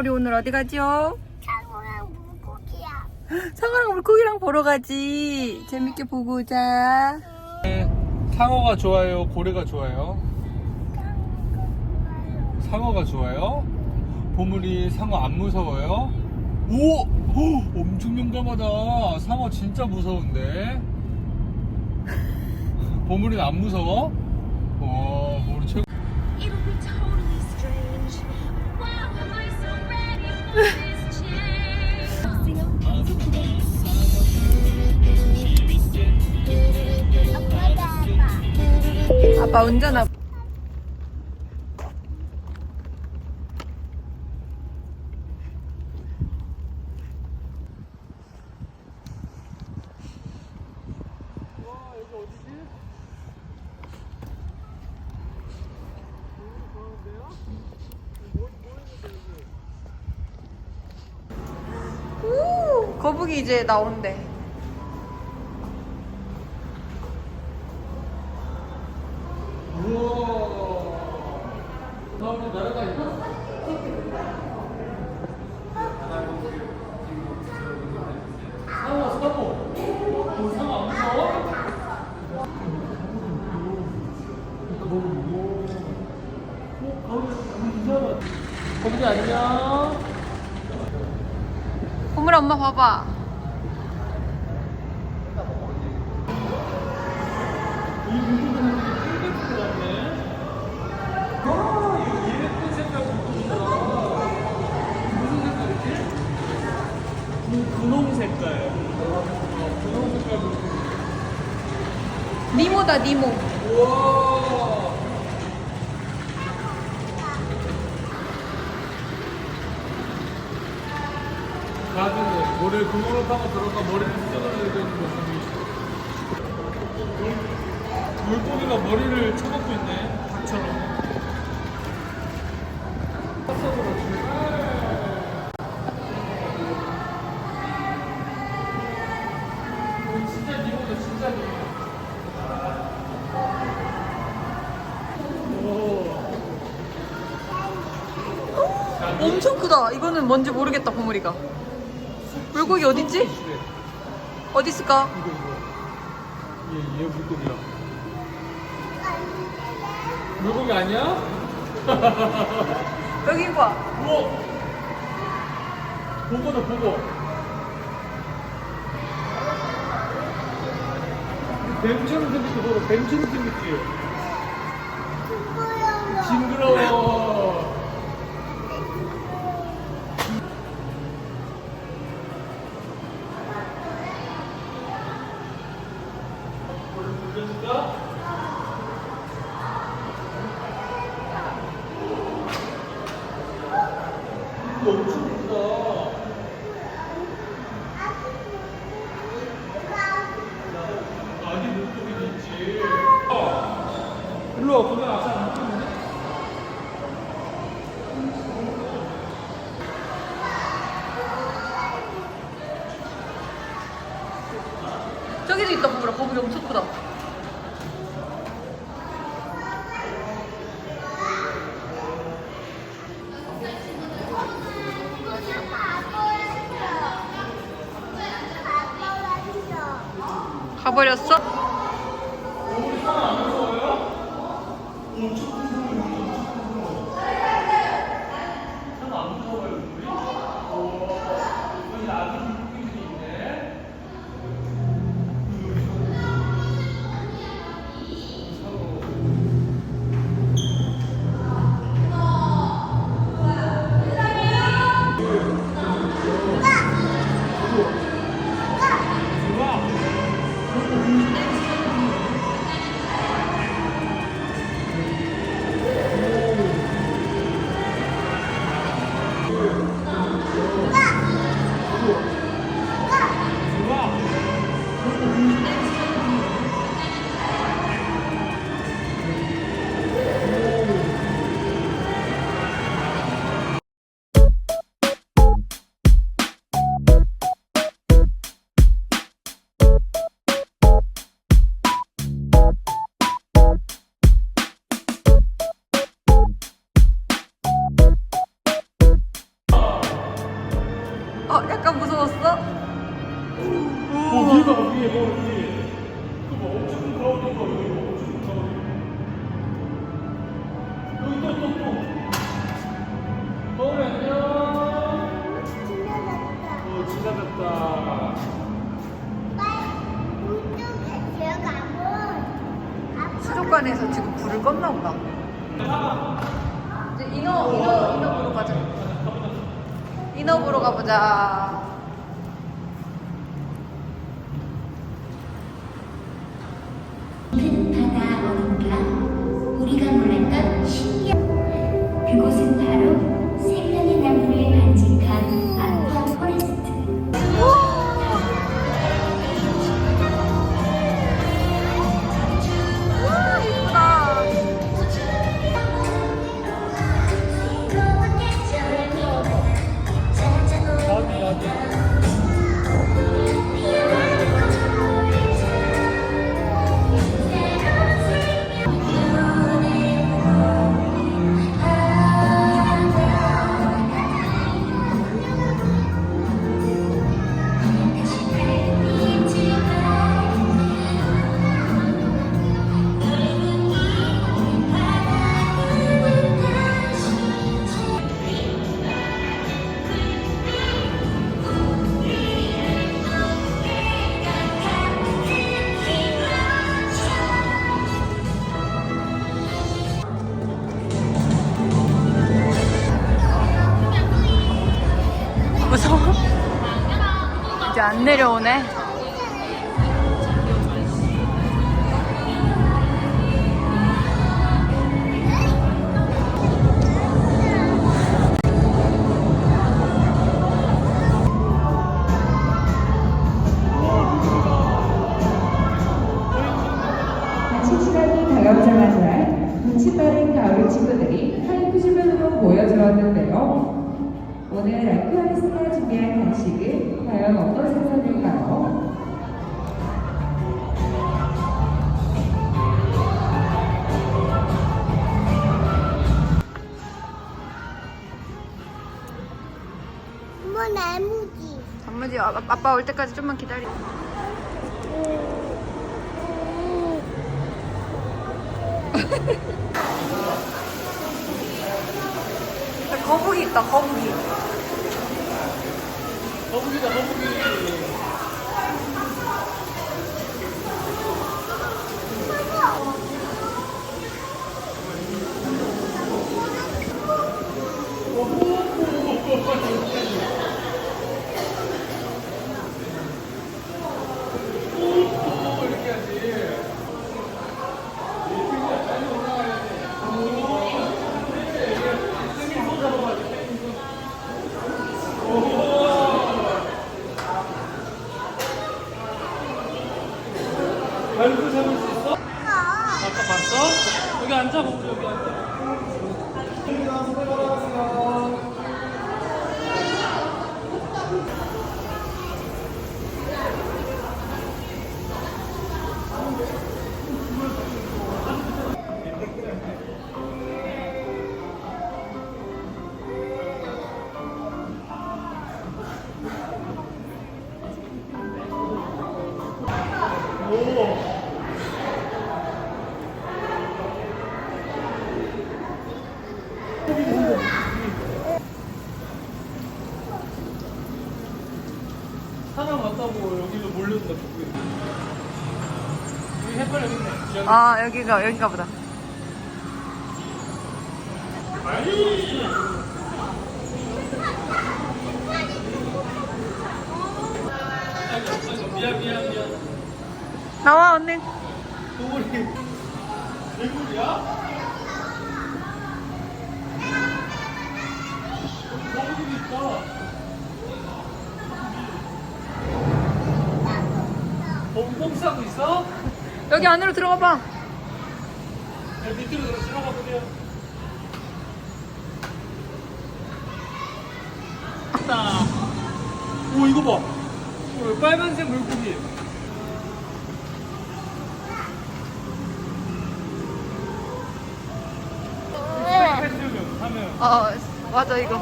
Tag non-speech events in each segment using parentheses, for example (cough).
어디 가지요? 상어랑 물고기야. 상어랑 물고기랑 보러 가지. 재밌게 보고 오자. 네, 상어가 좋아요? 고래가 좋아요? 상어가 좋아요? 보물이 상어 안 무서워요? 오! 오! 엄청 용감하다. 상어 진짜 무서운데? 보물이는 안 무서워? 어, 아빠 운전하고. 와, 여기 어디지? 오, 거북이 이제 나온대. 어, 무서워? 거북이 안녕. 보물 엄마 봐봐. 니모다 니모. 우와. 가든 에 모래 구멍을 파고 들어가 머리를 뜯어내야 되는 모습이 물- 물고기가 머리를 쳐먹고 있네 닭처럼 진짜 니모다 진짜 니모 엄청 크다. 이거는 뭔지 모르겠다, 보물이가. 물고기 어딨지? 어디 있을까? 이거 이거 얘, 얘 물고기야 물고기 아니야? (laughs) 여기 봐. 우와 보고다 보고 뱀처럼 생겼어 뱀처럼 생겼지 징그러워 보여줄까? 엄청 크다. 아기 물고기도 있지. 일로 와, 보면 아까 안 보이네? 저기도 있다, 보물아. 거북이 엄청 크다. 가버렸어? 위에 뭐, 위에. 그거 뭐 엄청 큰 가운데 거, 여기 뭐 엄청 큰 가운데. 여기 또, 또, 또. 거울이 안녕. 지나갔다. 어, 지나갔다. 수족관에서 지금 불을 껐나 보다. 이제 인어, 인어, 인어 보러 가자. 인어 보러 가보자. 안 내려오네. 아, 아빠 올 때까지 좀만 기다려. 거북이 있다 거북이. 거북이다, 거북이. 발 (laughs) (laughs) 사람 왔다고 여기로 몰려든다, 거북이. 여기 햇살 여기 있네. 아 여기가 여긴가 보다. 미안, 미안, 미안. 나와 언니. 동물이 개구리야? 뻥뻥 싸고 있어? 여기 안으로 들어가 봐. 야, 밑으로 들어 들어가 보세요. 왔다. 오 이거 봐. 오, 빨간색 물고기. 어, 맞아, 이거.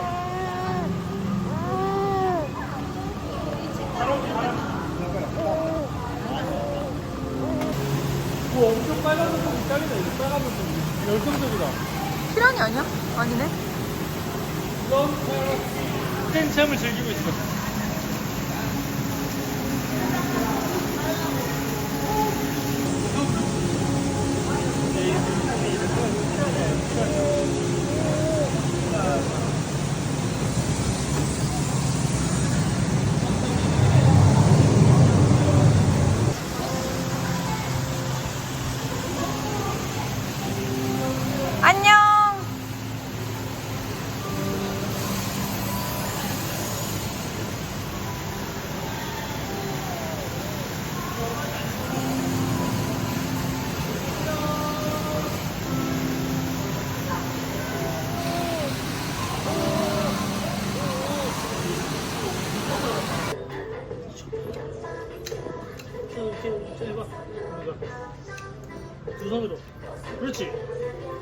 뭐 엄청 빨간 색이 딱이다. 이거 빨간 색이 열정적이다. 피라니 아니야? 아니네. 넌 텐참을 즐기고 있어.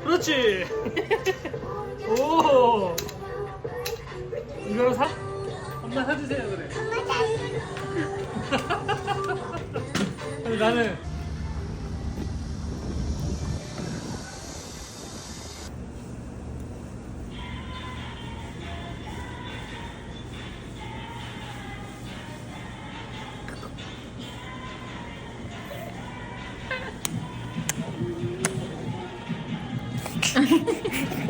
그렇지. 그렇지. (laughs) 오. 이걸 사? 엄마 사주세요 그래. (laughs) 나는 Bye. (laughs)